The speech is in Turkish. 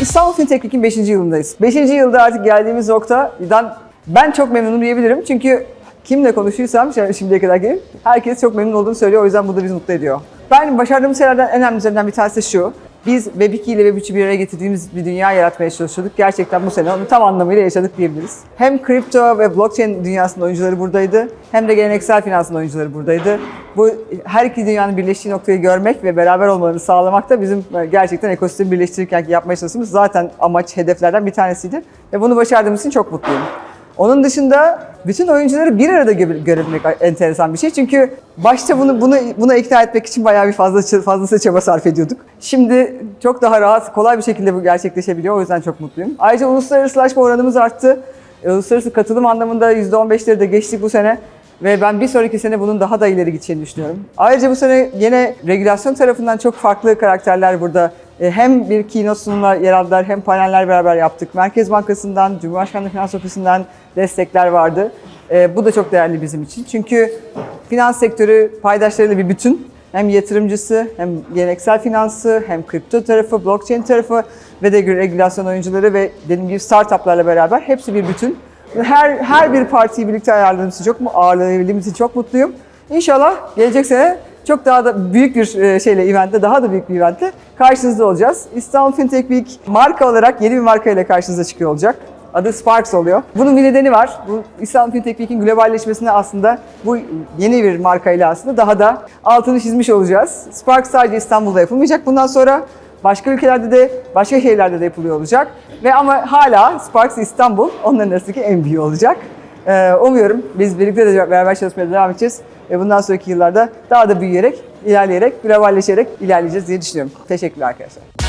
İstanbul Fintech Week'in 5. yılındayız. 5. yılda artık geldiğimiz noktadan ben çok memnunum diyebilirim. Çünkü kimle konuşuyorsam şimdi- şimdiye kadar gelip herkes çok memnun olduğunu söylüyor. O yüzden bu da bizi mutlu ediyor. Ben başardığımız şeylerden en önemlilerinden bir tanesi şu. Biz Web2 ile Web3'ü bir araya getirdiğimiz bir dünya yaratmaya çalışıyorduk. Gerçekten bu sene onu tam anlamıyla yaşadık diyebiliriz. Hem kripto ve blockchain dünyasının oyuncuları buradaydı, hem de geleneksel finansın oyuncuları buradaydı. Bu her iki dünyanın birleştiği noktayı görmek ve beraber olmalarını sağlamak da bizim gerçekten ekosistemi birleştirirken yapmaya çalıştığımız zaten amaç, hedeflerden bir tanesiydi. Ve bunu başardığımız için çok mutluyum. Onun dışında bütün oyuncuları bir arada gö- görebilmek enteresan bir şey. Çünkü başta bunu bunu buna ikna etmek için bayağı bir fazla fazlası çaba sarf ediyorduk. Şimdi çok daha rahat, kolay bir şekilde bu gerçekleşebiliyor. O yüzden çok mutluyum. Ayrıca uluslararasılaşma oranımız arttı. E, Uluslararası katılım anlamında %15'leri de geçtik bu sene. Ve ben bir sonraki sene bunun daha da ileri gideceğini düşünüyorum. Ayrıca bu sene yine regülasyon tarafından çok farklı karakterler burada. E, Hem bir keynote sunumlar yer aldılar hem paneller beraber yaptık. Merkez Bankası'ndan, Cumhurbaşkanlığı Finans Ofisi'nden destekler vardı. E, Bu da çok değerli bizim için. Çünkü finans sektörü paydaşlarıyla bir bütün. Hem yatırımcısı, hem geleneksel finansı, hem kripto tarafı, blockchain tarafı ve de regülasyon oyuncuları ve dediğim gibi startuplarla beraber hepsi bir bütün. Her her bir partiyi birlikte ayarladığımız için çok mu ağırlayabildiğimiz için çok mutluyum. İnşallah gelecek sene çok daha da büyük bir e, şeyle eventte, daha da büyük bir eventte karşınızda olacağız. İstanbul Fintech Week marka olarak yeni bir marka ile karşınıza çıkıyor olacak. Adı Sparks oluyor. Bunun bir nedeni var. Bu İstanbul Fintech Week'in globalleşmesine aslında bu yeni bir markayla aslında daha da altını çizmiş olacağız. Sparks sadece İstanbul'da yapılmayacak. Bundan sonra başka ülkelerde de, başka şehirlerde de yapılıyor olacak. Ve ama hala Sparks İstanbul onların arasındaki en büyüğü olacak. Ee, umuyorum biz birlikte de beraber çalışmaya devam edeceğiz. Ve bundan sonraki yıllarda daha da büyüyerek, ilerleyerek, globalleşerek ilerleyeceğiz diye düşünüyorum. Teşekkürler arkadaşlar.